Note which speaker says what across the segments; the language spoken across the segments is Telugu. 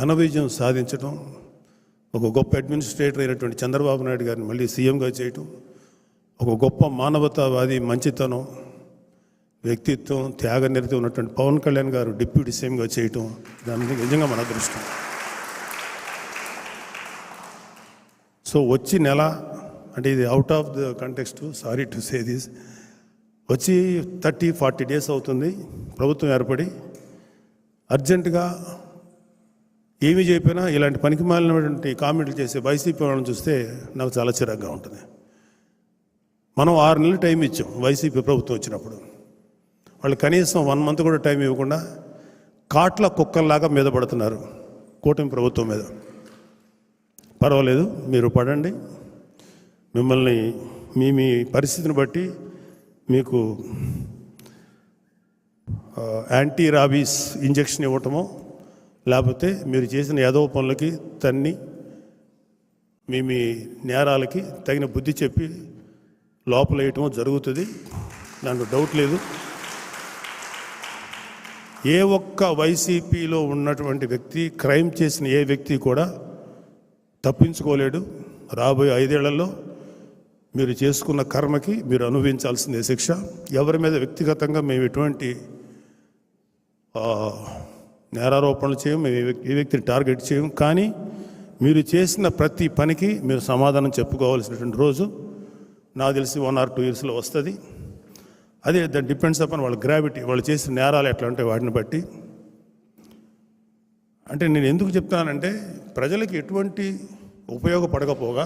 Speaker 1: ఘన విజయం సాధించడం ఒక గొప్ప అడ్మినిస్ట్రేటర్ అయినటువంటి చంద్రబాబు నాయుడు గారిని మళ్ళీ సీఎంగా చేయటం ఒక గొప్ప మానవతావాది మంచితనం వ్యక్తిత్వం త్యాగ నిరతి ఉన్నటువంటి పవన్ కళ్యాణ్ గారు డిప్యూటీ సీఎంగా చేయటం దాని నిజంగా మన అదృష్టం. సో వచ్చి నెల అంటే ఇది out of the context sorry to say this వచ్చి థర్టీ ఫార్టీ డేస్ అవుతుంది ప్రభుత్వం ఏర్పడి అర్జెంటుగా ఏమి చెప్పినా ఇలాంటి పనికి మాలినటువంటి కామెంట్లు చేసే వైసీపీ వాళ్ళని చూస్తే నాకు చాలా చిరాగ్గా ఉంటుంది. మనం ఆరు నెలలు టైం ఇచ్చాం వైసీపీ ప్రభుత్వం వచ్చినప్పుడు. వాళ్ళు కనీసం వన్ మంత్ కూడా టైం ఇవ్వకుండా కాట్ల కుక్కల్లాగా మీద పడుతున్నారు కూటమి ప్రభుత్వం మీద. పర్వాలేదు మీరు పడండి. మిమ్మల్ని మీ మీ పరిస్థితిని బట్టి మీకు యాంటీ రాబీస్ ఇంజెక్షన్ ఇవ్వటమో లేకపోతే మీరు చేసిన యాదవ పనులకి తన్ని మీ మీ నేరాలకి తగిన బుద్ధి చెప్పి లోపల జరుగుతుంది. దాంట్లో డౌట్ లేదు. ఏ ఒక్క వైసీపీలో ఉన్నటువంటి వ్యక్తి క్రైమ్ చేసిన ఏ వ్యక్తి కూడా తప్పించుకోలేడు. రాబోయే ఐదేళ్ళలో మీరు చేసుకున్న కర్మకి మీరు అనుభవించాల్సిందే శిక్ష. ఎవరి మీద వ్యక్తిగతంగా మేము ఎటువంటి నేరారోపణలు చేయం మేము ఏ వ్యక్తిని టార్గెట్ చేయం కానీ మీరు చేసిన ప్రతి పనికి మీరు సమాధానం చెప్పుకోవాల్సినటువంటి రోజు నాకు తెలిసి వన్ ఆర్ టూ ఇయర్స్లో వస్తుంది. అదే దట్ డిపెండ్స్ అపాన్ వాళ్ళ గ్రావిటీ వాళ్ళు చేసిన నేరాలు ఎట్లా ఉంటాయి వాటిని బట్టి. అంటే నేను ఎందుకు చెప్తానంటే ప్రజలకు ఎటువంటి ఉపయోగపడకపోగా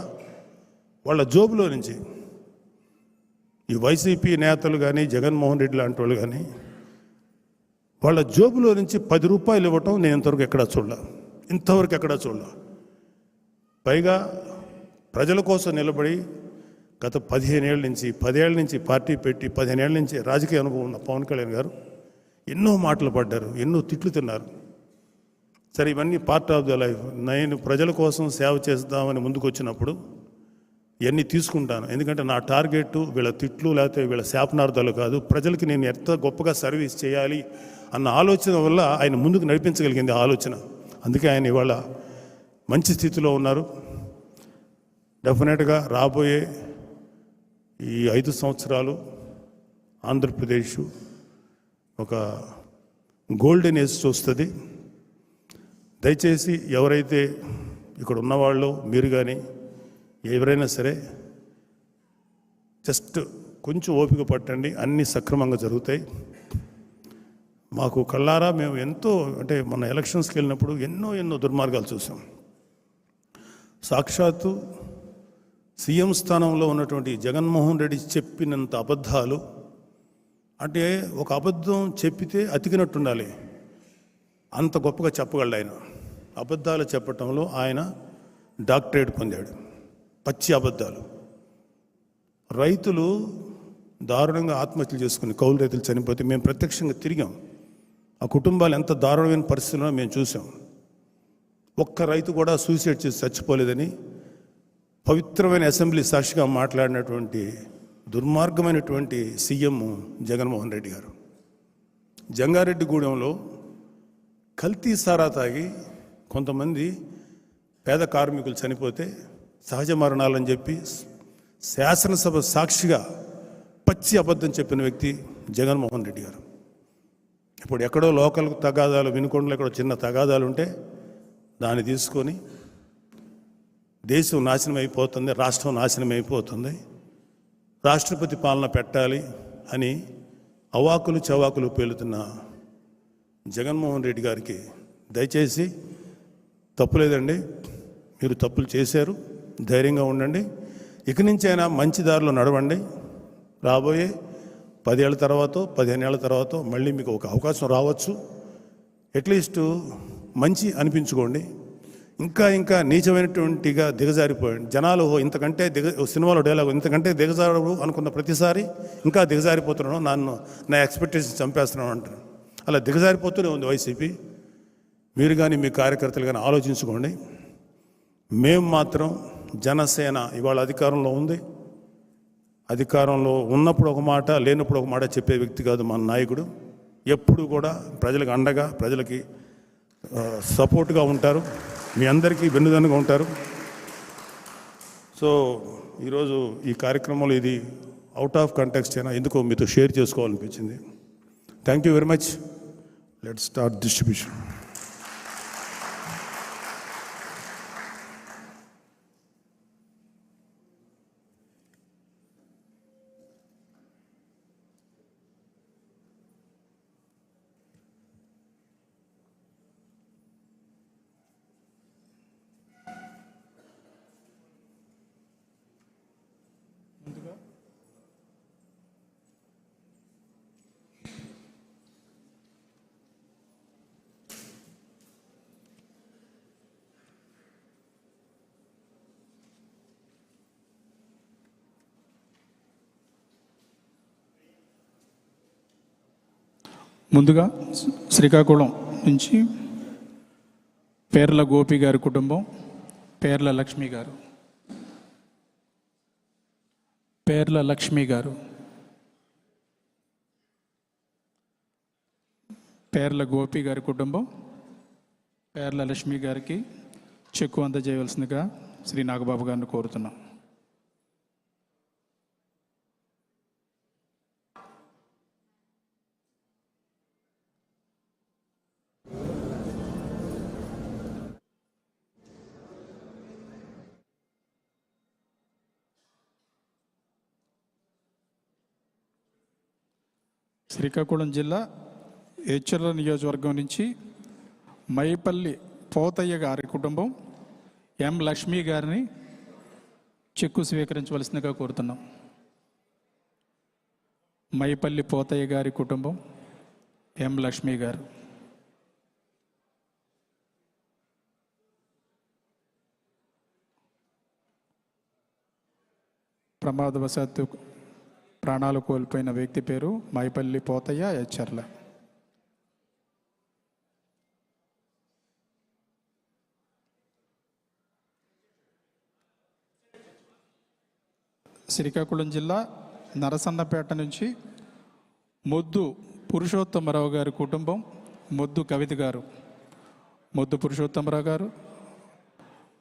Speaker 1: వాళ్ళ జోబులో నుంచి ఈ వైసీపీ నేతలు కానీ జగన్మోహన్ రెడ్డి లాంటి వాళ్ళు కానీ వాళ్ళ జోబులో నుంచి పది రూపాయలు ఇవ్వటం నేను ఇంతవరకు ఎక్కడా చూడలే. ఇంతవరకు ఎక్కడా చూడలే. పైగా ప్రజల కోసం నిలబడి గత పదిహేను ఏళ్ళ నుంచి పదేళ్ళ నుంచి పార్టీ పెట్టి పదిహేను ఏళ్ళ నుంచి రాజకీయ అనుభవం ఉన్న పవన్ కళ్యాణ్ గారు ఎన్నో మాటలు పడ్డారు ఎన్నో తిట్లు తిన్నారు. సరే ఇవన్నీ పార్ట్ ఆఫ్ ద లైఫ్ నేను ప్రజల కోసం సేవ చేద్దామని ముందుకు వచ్చినప్పుడు ఇవన్నీ తీసుకుంటాను. ఎందుకంటే నా టార్గెట్ వీళ్ళ తిట్లు లేకపోతే వీళ్ళ శాపనార్థాలు కాదు. ప్రజలకి నేను ఎంత గొప్పగా సర్వీస్ చేయాలి అన్న ఆలోచన వల్ల ఆయన ముందుకు నడిపించగలిగింది ఆలోచన. అందుకే ఆయన ఇవాళ మంచి స్థితిలో ఉన్నారు. డెఫినెట్గా రాబోయే ఈ ఐదు సంవత్సరాలు ఆంధ్రప్రదేశ్ ఒక గోల్డెన్ ఏజ్ చూస్తుంది. దయచేసి ఎవరైతే ఇక్కడ ఉన్నవాళ్ళు మీరు కానీ ఎవరైనా సరే జస్ట్ కొంచెం ఓపిక పట్టండి అన్నీ సక్రమంగా జరుగుతాయి. మాకు కళ్ళారా మేము ఎంతో అంటే మన ఎలక్షన్స్కి వెళ్ళినప్పుడు ఎన్నో ఎన్నో దుర్మార్గాలు చూసాం. సాక్షాత్తు సీఎం స్థానంలో ఉన్నటువంటి జగన్మోహన్ రెడ్డి చెప్పినంత అబద్ధాలు అంటే ఒక అబద్ధం చెప్పితే అతికినట్టు ఉండాలి అంత గొప్పగా చెప్పగలడు ఆయన. అబద్ధాలు చెప్పటంలో ఆయన డాక్టరేట్ పొందాడు. పచ్చి అబద్ధాలు. రైతులు దారుణంగా ఆత్మహత్యలు చేసుకుని కౌలు రైతులు చనిపోతే మేము ప్రత్యక్షంగా తిరిగాం. ఆ కుటుంబాలు ఎంత దారుణమైన పరిస్థితుల్లో మేము చూసాం. ఒక్క రైతు కూడా సూసైడ్ చేసి చచ్చిపోలేదని పవిత్రమైన అసెంబ్లీ సాక్షిగా మాట్లాడినటువంటి దుర్మార్గమైనటువంటి సీఎం జగన్మోహన్ రెడ్డి గారు. జంగారెడ్డిగూడెంలో కల్తీ సారా తాగి కొంతమంది పేద కార్మికులు చనిపోతే సహజ మరణాలని చెప్పి శాసనసభ సాక్షిగా పచ్చి అబద్ధం చెప్పిన వ్యక్తి జగన్మోహన్ రెడ్డి గారు. ఇప్పుడు ఎక్కడో లోకల్ తగాదాలు వినుకొండలో ఎక్కడో చిన్న తగాదాలు ఉంటే దాన్ని తీసుకొని దేశం నాశనం అయిపోతుంది రాష్ట్రం నాశనం అయిపోతుంది రాష్ట్రపతి పాలన పెట్టాలి అని అవాకులు చవాకులు పేలుతున్న జగన్మోహన్ రెడ్డి గారికి దయచేసి తప్పులేదండి మీరు తప్పులు చేశారు. ధైర్యంగా ఉండండి. ఇక నుంచి అయినా మంచి దారిలో నడవండి. రాబోయే పదేళ్ళ తర్వాత పదిహేను ఏళ్ళ తర్వాత మళ్ళీ మీకు ఒక అవకాశం రావచ్చు. అట్లీస్ట్ మంచి అనిపించుకోండి. ఇంకా ఇంకా నీచమైనటువంటిగా దిగజారిపోయాడు. జనాలు "ఓ, ఇంతకంటే దిగ సినిమాలో డైలాగ్ ఇంతకంటే దిగజారు అనుకున్న ప్రతిసారి ఇంకా దిగజారిపోతున్నాను. నన్ను నా ఎక్స్పెక్టేషన్ చంపేస్తున్నాను అంటారు. అలా దిగజారిపోతూనే ఉంది వైసీపీ. మీరు కానీ మీ కార్యకర్తలు కానీ ఆలోచించుకోండి. మేము మాత్రం జనసేన ఇవాళ అధికారంలో ఉంది. అధికారంలో ఉన్నప్పుడు ఒక మాట లేనప్పుడు ఒక మాట చెప్పే వ్యక్తి కాదు మన నాయకుడు. ఎప్పుడు కూడా ప్రజలకు అండగా ప్రజలకి సపోర్ట్గా ఉంటారు. మీ అందరికీ వెన్నుదన్నుగా ఉంటారు. సో ఈరోజు ఈ కార్యక్రమంలో ఇది అవుట్ ఆఫ్ కంటెక్స్ట్ అయినా ఎందుకో మీతో share చేసుకోవాలనిపించింది. Thank you very much let start distribution
Speaker 2: ముందుగా శ్రీకాకుళం నుంచి పేర్ల గోపి గారి కుటుంబం పేర్ల లక్ష్మి గారు. పేర్ల లక్ష్మి గారు. పేర్ల గోపి గారి కుటుంబం పేర్ల లక్ష్మి గారికి చెక్కు అందజేయవలసిందిగా శ్రీ నాగబాబు గారిని కోరుతున్నాం. శ్రీకాకుళం జిల్లా ఏచర్ల నియోజకవర్గం నుంచి మైపల్లి పోతయ్య గారి కుటుంబం ఎం లక్ష్మి గారిని చెక్కు స్వీకరించవలసిందిగా కోరుతున్నాం. మైపల్లి పోతయ్య గారి కుటుంబం ఎం లక్ష్మి గారు. ప్రమాదవశాత్తు ప్రాణాలు కోల్పోయిన వ్యక్తి పేరు మైపల్లి పోతయ్య హెచ్చర్ల శ్రీకాకుళం జిల్లా నరసన్నపేట నుంచి మొద్దు పురుషోత్తమరావు గారి కుటుంబం మొద్దు కవిత గారు. మొద్దు పురుషోత్తమరావు గారు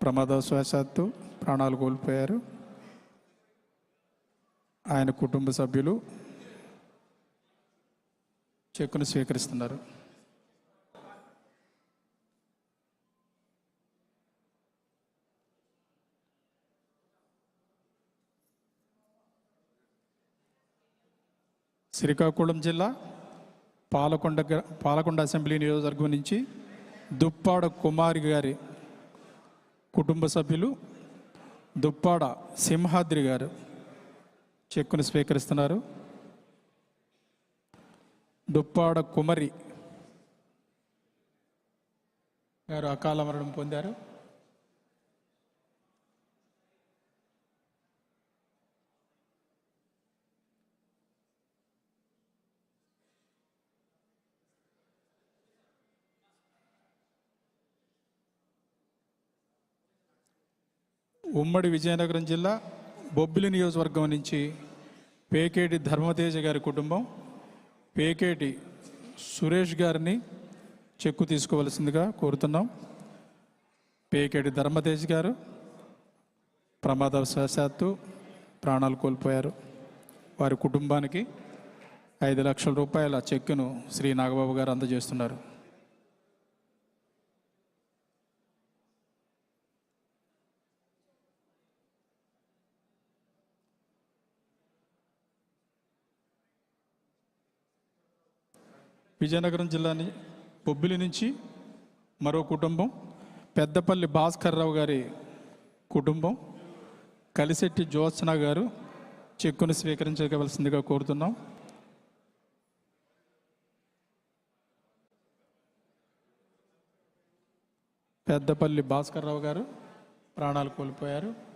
Speaker 2: ప్రమాదవశాత్తు ప్రాణాలు కోల్పోయారు. ఆయన కుటుంబ సభ్యులు చెక్కును స్వీకరిస్తున్నారు. శ్రీకాకుళం జిల్లా పాలకొండ పాలకొండ అసెంబ్లీ నియోజకవర్గం నుంచి దుప్పాడ కుమారి గారి కుటుంబ సభ్యులు దుప్పాడ సింహాద్రి గారు. చెక్కును స్వీకరిస్తున్నారు. దుప్పాడ కుమరి గారు అకాల మరణం పొందారు. ఉమ్మడి విజయనగరం జిల్లా బొబ్బిలి నియోజకవర్గం నుంచి పేకేటి ధర్మతేజ గారి కుటుంబం పేకేటి సురేష్ గారిని చెక్కు తీసుకోవలసిందిగా కోరుతున్నాం. పేకేటి ధర్మతేజ్ గారు ప్రమాదవశాత్తు ప్రాణాలు కోల్పోయారు. వారి కుటుంబానికి ఐదు లక్షల రూపాయల చెక్కును శ్రీ నాగబాబు గారు అందజేస్తున్నారు. విజయనగరం జిల్లాని బొబ్బిలి నుంచి మరో కుటుంబం పెద్దపల్లి భాస్కర్ రావు గారి కుటుంబం కలిశెట్టి జ్యోత్సన గారు చెక్కును స్వీకరించవలసిందిగా కోరుతున్నాం. పెద్దపల్లి భాస్కర్ రావు గారు ప్రాణాలు కోల్పోయారు.